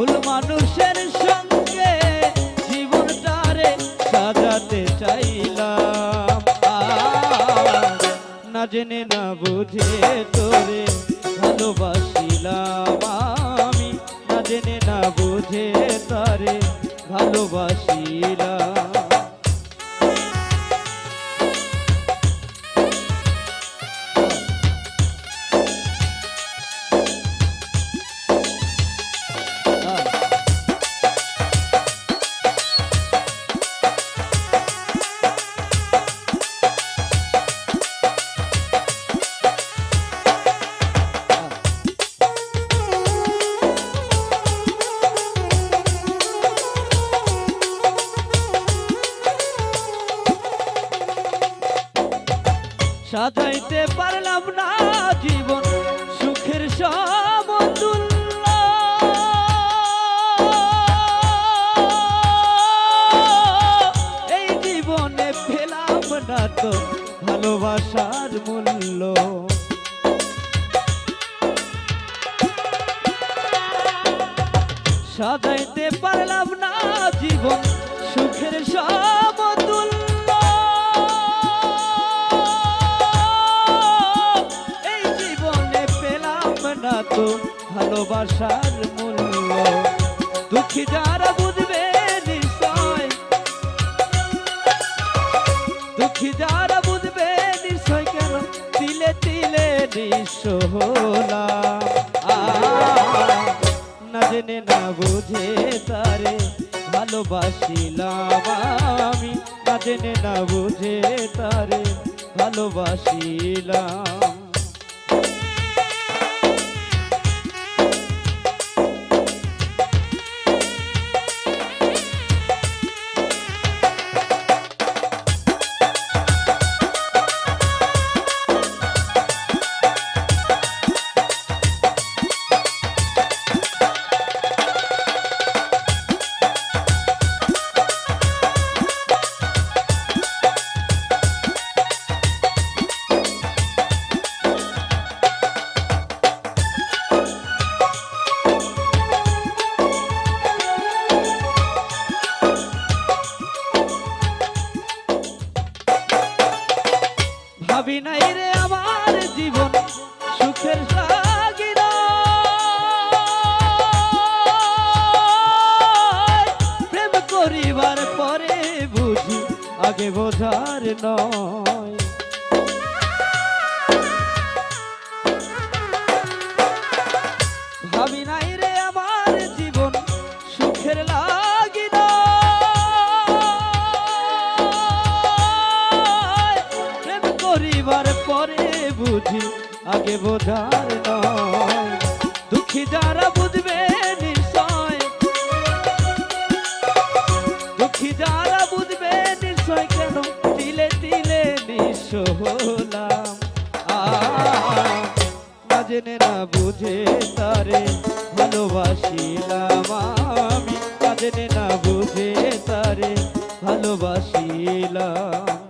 ভুল মানুষের সঙ্গে জীবনটারে সাজাতে চাইলাম। না জেনে না বুঝে তোরে ভালোবাসিলাম আমি, না জেনে না বুঝে তারে ভালোবাসিলাম। সাজাইতে পারলাম না জীবন সুখের সমতুল্য। এই জীবনে পেলাম না তো ভালোবাসার মূল্য। সাজাইতে তো ভালোবাসার মূল্য। দুঃখী যারা বুঝবে নিশ্চয়। দুঃখী যারা বুঝবে নিশ্চয় কেন তিলে তিলে আহ, না জেনে না বুঝে তারে ভালোবাসিলাম আমি। না জেনে না বুঝে তারে ভালোবাসিলাম। ভাবি নাই রে আমার জীবন সুখের সাগিরা। প্রেম করিবার পরে বুঝি আগে বোঝার নয়। বুঝি আগে বোঝার নয়। দুঃখী যারা বুঝবে নিশ্চয়। দুঃখী যারা বুঝবে নিশ্চয় কেন তিলে তিলে নিঃস্ব হলাম। জেনে না বুঝে তারে ভালোবাসিলাম আমি। জেনে না বুঝে তারে ভালোবাসিলাম।